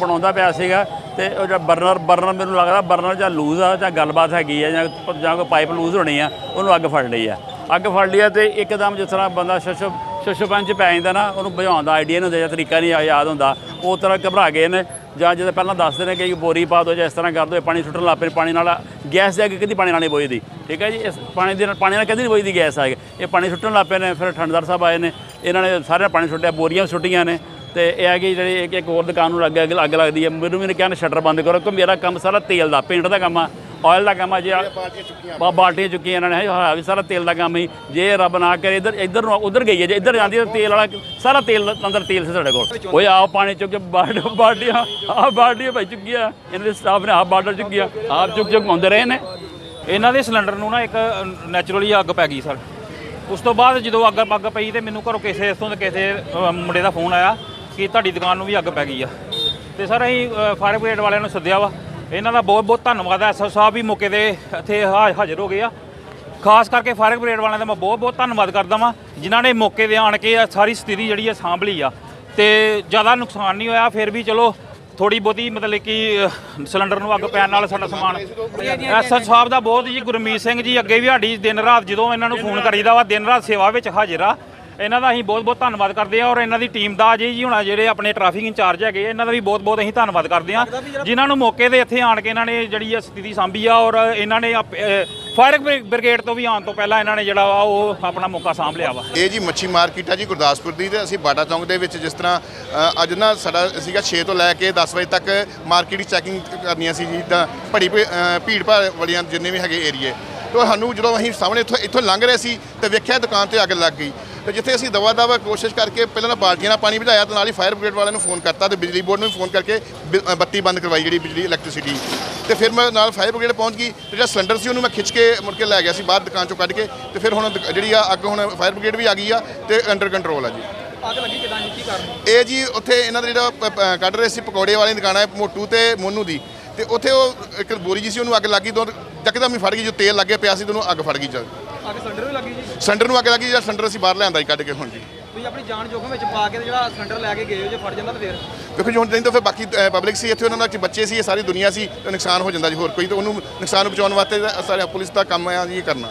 ਬਣਾਉਂਦਾ ਪਿਆ ਸੀਗਾ ਤੇ ਉਹ ਜਿਹੜਾ ਬਰਨਰ ਬਰਨਰ ਮੈਨੂੰ ਲੱਗਦਾ ਬਰਨਰ ਜਾਂ ਲੂਜ਼ ਆ ਜਾਂ ਗੱਲਬਾਤ ਹੈਗੀ ਆ ਜਾਂ ਜਾਂ ਕੋਈ ਪਾਈਪ ਲੂਜ਼ ਹੋਣੀ ਆ, ਉਹਨੂੰ ਅੱਗ ਫੜ ਲਈ ਆ। ਅੱਗ ਫੜ ਲਈ ਆ ਤੇ ਇੱਕਦਮ ਜਿਸ ਤਰ੍ਹਾਂ ਬੰਦਾ ਸ਼ਸ਼ 'ਚ ਪੈ ਜਾਂਦਾ ਨਾ, ਉਹਨੂੰ ਬੁਝਾਉਣ ਦਾ ਆਈਡੀਆ ਨਹੀਂ ਹੁੰਦਾ ਜਾਂ ਤਰੀਕਾ ਨਹੀਂ ਯਾਦ ਹੁੰਦਾ ਉਹ ਤਰ੍ਹਾਂ ਘਬਰਾ ਗਏ ਨੇ ਜਾਂ ਜਦੋਂ ਪਹਿਲਾਂ ਦੱਸਦੇ ਨੇ ਕਿ ਬੋਰੀ ਪਾ ਦਿਓ ਜਾਂ ਇਸ ਤਰ੍ਹਾਂ ਕਰ ਦਿਓ ਪਾਣੀ ਸੁੱਟਣ ਲੱਗ ਪਏ ਪਾਣੀ ਨਾਲ ਗੈਸ ਦੇ ਅੱਗੇ ਕਦੀ ਪਾਣੀ ਨਾਲ ਨਹੀਂ ਬੋਈਦੀ ਠੀਕ ਹੈ ਜੀ? ਇਸ ਪਾਣੀ ਦੇ ਨਾਲ ਪਾਣੀ ਨਾਲ ਕਦੀ ਨਹੀਂ ਬੋਈਦੀ ਗੈਸ ਆ ਕੇ। ਇਹ ਪਾਣੀ ਸੁੱਟਣ ਲੱਗ ਪਏ ਨੇ, ਫਿਰ ਠੰਡਦਾਰ ਸਾਹਿਬ ਆਏ ਨੇ, ਇਹਨਾਂ ਨੇ ਸਾਰੇ ਪਾਣੀ ਸੁੱਟਿਆ, ਬੋਰੀਆਂ ਵੀ ਸੁੱਟੀਆਂ ਨੇ ਤੇ ਇਹ ਹੈ ਕਿ ਜਿਹੜੀ ਇੱਕ ਇੱਕ ਹੋਰ ਦੁਕਾਨ ਨੂੰ ਲੱਗ ਅੱਗ ਲੱਗਦੀ ਹੈ। ਮੈਨੂੰ ਵੀ ਨੇ ਕਿਹਾ ਸ਼ਟਰ ਬੰਦ ਕਰੋ ਕਿ ਮੇਰਾ ਕੰਮ ਸਾਰਾ ਤੇਲ ਦਾ ਪੇਂਟ ਦਾ ਕੰਮ ਆ ਆਇਲ ਦਾ ਕੰਮ ਆ ਜੇ ਬਾ ਬਾਲਟੀਆਂ ਚੁੱਕੀਆਂ ਇਹਨਾਂ ਨੇ ਹਾਂ ਵੀ ਸਾਰਾ ਤੇਲ ਦਾ ਕੰਮ ਹੀ। ਜੇ ਰੱਬ ਨਾ ਕਰੇ ਇੱਧਰ ਇੱਧਰ ਨੂੰ ਉਧਰ ਗਈ ਹੈ ਜੇ ਇੱਧਰ ਜਾਂਦੀ ਤਾਂ ਤੇਲ ਵਾਲਾ ਸਾਰਾ ਤੇਲ ਅੰਦਰ ਤੇਲ ਸੀ ਸਾਡੇ ਕੋਲ। ਓਏ ਆਹ ਪਾਣੀ ਚੁੱਕ ਕੇ ਬਾਲਟ ਬਾਲਟੀਆਂ ਆਹ ਬਾਲਟੀਆਂ ਭਾਈ ਚੁੱਕੀਆਂ। ਇਹਨਾਂ ਦੇ ਸਟਾਫ ਨੇ ਆਹ ਬਾਲਟਰ ਚੁੱਕੀਆਂ ਆਪ ਚੁੱਕ ਚੁੱਕ ਆਉਂਦੇ ਰਹੇ ਨੇ। ਇਹਨਾਂ ਦੇ ਸਿਲੰਡਰ ਨੂੰ ਨਾ ਇੱਕ ਨੈਚੁਰਲੀ ਅੱਗ ਪੈ ਗਈ ਸਰ। ਉਸ ਤੋਂ ਬਾਅਦ ਜਦੋਂ ਅੱਗ ਅੱਗ ਪਈ ਤੇ ਮੈਨੂੰ ਘਰੋਂ ਕਿਸੇ ਤੋਂ ਤੇ ਕਿਸੇ ਮੁੰਡੇ ਦਾ ਫੋਨ ਆਇਆ। ਕਿ ਤੁਹਾਡੀ ਦੁਕਾਨ ਨੂੰ ਵੀ ਅੱਗ ਪੈ ਗਈ ਆ। ਤੇ ਸਰ, ਅਸੀਂ ਫਾਇਰ ਬ੍ਰਿਗੇਡ ਵਾਲਿਆਂ ਨੂੰ ਸੱਦਿਆ ਵਾ। ਇਹਨਾਂ ਦਾ ਬਹੁਤ ਬਹੁਤ ਧੰਨਵਾਦ ਹੈ ਐਸਓ ਸਾਹਿਬ ਵੀ ਮੌਕੇ ਤੇ ਇੱਥੇ ਹਾ- ਹਾਜ਼ਰ ਹੋ ਗਏ ਆ। ਖਾਸ ਕਰਕੇ ਫਾਇਰ ਬ੍ਰਿਗੇਡ ਵਾਲਿਆਂ ਦਾ ਮੈਂ ਬਹੁਤ ਬਹੁਤ ਧੰਨਵਾਦ ਕਰਦਾ ਵਾਂ, ਜਿਨ੍ਹਾਂ ਨੇ ਮੌਕੇ ਤੇ ਆਣ ਕੇ ਸਾਰੀ ਸਥਿਤੀ ਜਿਹੜੀ ਆ ਸਾਂਭ ਲਈ ਆ। ਤੇ ਜ਼ਿਆਦਾ ਨੁਕਸਾਨ ਨਹੀਂ ਹੋਇਆ, ਫਿਰ ਵੀ ਚਲੋ ਥੋੜੀ ਬਹੁਤੀ ਮਤਲਬ ਕਿ ਸਿਲੰਡਰ ਨੂੰ ਅੱਗ ਪੈਣ ਨਾਲ ਸਾਡਾ ਸਮਾਨ ਐਸਐਚ ਸਾਹਿਬ ਦਾ ਬਹੁਤ ਜੀ, ਗੁਰਮੀਤ ਸਿੰਘ ਜੀ ਅੱਗੇ ਵੀ ਸਾਡੀ ਦਿਨ ਰਾਤ ਜਦੋਂ ਇਹਨਾਂ ਨੂੰ ਫੋਨ ਕਰੀਦਾ ਵਾ, ਦਿਨ ਰਾਤ ਸੇਵਾ ਵਿੱਚ ਹਾਜ਼ਰ ਆ। ਇਹਨਾਂ ਦਾ ਅਸੀਂ ਬਹੁਤ ਬਹੁਤ ਧੰਨਵਾਦ ਕਰਦੇ ਆ ਔਰ ਇਹਨਾਂ ਦੀ ਟੀਮ ਦਾ ਅਜੇ ਜੀ ਹੁਣ ਜਿਹੜੇ ਆਪਣੇ ਟ੍ਰੈਫਿਕ ਇੰਚਾਰਜ ਹੈਗੇ ਇਹਨਾਂ ਦਾ ਵੀ ਬਹੁਤ ਬਹੁਤ ਅਸੀਂ ਧੰਨਵਾਦ ਕਰਦੇ ਆ ਜਿਨ੍ਹਾਂ ਨੂੰ ਮੌਕੇ ਤੇ ਇੱਥੇ ਆਣ ਕੇ ਇਹਨਾਂ ਨੇ ਜਿਹੜੀ ਇਹ ਸਥਿਤੀ ਸੰਭੀ ਆ ਔਰ ਇਹਨਾਂ ਨੇ ਫਾਇਰ ਬ੍ਰਿਗੇਡ ਤੋਂ ਵੀ ਆਉਣ ਤੋਂ ਪਹਿਲਾਂ ਇਹਨਾਂ ਨੇ ਜਿਹੜਾ ਵਾ ਉਹ ਆਪਣਾ ਮੌਕਾ ਸਾਂਭ ਲਿਆ ਵਾ। ਇਹ ਜੀ ਮੱਛੀ ਮਾਰਕੀਟ ਆ ਜੀ ਗੁਰਦਾਸਪੁਰ ਦੀ ਤੇ ਅਸੀਂ ਬਾਟਾ ਚੌਂਕ ਦੇ ਵਿੱਚ ਜਿਸ ਤਰ੍ਹਾਂ ਅੱਜ ਨਾ ਸਾਡਾ ਸੀਗਾ 6 ਤੋਂ ਲੈ ਕੇ 10 ਵਜੇ ਤੱਕ ਮਾਰਕੀਟ ਦੀ ਚੈਕਿੰਗ ਕਰਨੀਆਂ ਸੀ ਜੀ ਤਾਂ ਭੜੀ ਭੀੜ ਭਾੜ ਵਾਲੀਆਂ ਜਿੰਨੇ ਵੀ ਹੈਗੇ ਏਰੀਏ ਤੋਂ ਸਾਨੂੰ ਜਦੋਂ ਅਸੀਂ ਸਾਹਮਣੇ ਇੱਥੋਂ ਇੱਥੋਂ ਲੰਘ ਰਹੇ ਸੀ ਤੇ ਵੇਖਿਆ ਦੁਕਾਨ ਤੇ ਅੱਗ ਲੱਗ ਗਈ। ਤੇ ਜਿੱਥੇ ਅਸੀਂ ਦਵਾ ਦਵਾ ਕੋਸ਼ਿਸ਼ ਕਰਕੇ ਪਹਿਲਾਂ ਤਾਂ ਬਾਲਟੀਆਂ ਨਾਲ ਪਾਣੀ ਭਜਾਇਆ ਤੇ ਨਾਲ ਹੀ ਫਾਇਰ ਬ੍ਰਿਗੇਡ ਵਾਲਿਆਂ ਨੂੰ ਫੋਨ ਕਰਤਾ ਤੇ ਬਿਜਲੀ ਬੋਰਡ ਨੂੰ ਵੀ ਫੋਨ ਕਰਕੇ ਬਿ- ਅ, ਬੱਤੀ ਬੰਦ ਕਰਵਾਈ ਜਿਹੜੀ ਬਿਜਲੀ ਇਲੈਕਟ੍ਰਿਸਿਟੀ ਤੇ ਫਿਰ ਮੈਂ ਨਾਲ ਫਾਇਰ ਬ੍ਰਿਗੇਡ ਪਹੁੰਚ ਗਈ ਤੇ ਜਿਹੜਾ ਸਿਲੰਡਰ ਸੀ ਉਹਨੂੰ ਮੈਂ ਖਿੱਚ ਕੇ ਮੁੜ ਕੇ ਲੈ ਗਿਆ ਸੀ ਬਾਹਰ ਦੁਕਾਨ ਚੋਂ ਕੱਢ ਕੇ ਤੇ ਫਿਰ ਹੁਣ ਦੁਕ- ਜਿਹੜੀ ਆ ਅੱਗ ਹੁਣ ਫਾਇਰ ਬ੍ਰਿਗੇਡ ਵੀ ਆ ਗਈ ਆ ਤੇ ਅੰਡਰ ਕੰਟਰੋਲ ਆ ਜੀ। ਅੱਗ ਲੱਗੀ ਕਿਦਾਂ ਜੀ? ਕੀ ਕਾਰਨ? ਇਹ ਜੀ ਉੱਥੇ ਇਹਨਾਂ ਦਾ ਜਿਹੜਾ ਪ- ਪ- ਕੱਢ ਰਹੇ ਸੀ ਪਕੌੜੇ ਵਾਲੀ ਦੁਕਾਨ ਹੈ ਮੋਟੂ ਤੇ ਮੋਨੂ ਦੀ। ਤੇ ਉੱਥੇ ਉਹ ਇੱਕ ਬੋਰੀ ਜੀ ਸੀ ਉਹਨੂੰ ਅੱਗ ਲੱਗੀ ਤੋਂ ਯਕਦਮ ਹੀ ਫੜ ਗਈ ਜੋ ਤੇਲ ਲੱਗੇ ਪਿਆ ਸੀ ਤੇ ਉਹਨੂੰ ਅੱਗ ਫੜ ਗਈ ਜਦ ਅੱਗ ਸਿਲੰਡਰ ਵੀ ਲੱਗੀ ਜੀ? ਸਿਲੰਡਰ ਨੂੰ ਅੱਗ ਲੱਗੀ ਜਿਹੜਾ ਸਿਲੰਡਰ ਅਸੀਂ ਬਾਹਰ ਲਿਆਂਦਾ ਜੀ ਕੱਢ ਕੇ ਹੁਣ ਜੀ ਤੁਸੀਂ ਆਪਣੀ ਜਾਨ ਜੋਖਮ ਵਿੱਚ ਪਾ ਕੇ ਤੇ ਜਿਹੜਾ ਸਿਲੰਡਰ ਲੈ ਕੇ ਗਏ ਹੋ ਜੇ ਫੜ ਜਾਂਦਾ ਤਾਂ ਫੇਰ? ਦੇਖੋ ਜੀ ਹੁਣ ਨਹੀਂ ਤਾਂ ਫਿਰ ਬਾਕੀ ਪਬਲਿਕ ਸੀ ਇੱਥੇ ਉਹਨਾਂ ਦਾ ਕਿ ਬੱਚੇ ਸੀ ਇਹ ਸਾਰੀ ਦੁਨੀਆ ਸੀ ਤੇ ਨੁਕਸਾਨ ਹੋ ਜਾਂਦਾ ਜੀ ਹੋਰ ਕੋਈ ਤਾਂ ਉਹਨੂੰ ਨੁਕਸਾਨ ਨੂੰ ਬਚਾਉਣ ਵਾਸਤੇ ਸਾਰੇ ਪੁਲਿਸ ਦਾ ਕੰਮ ਆ ਜੀ ਇਹ ਕਰਨਾ।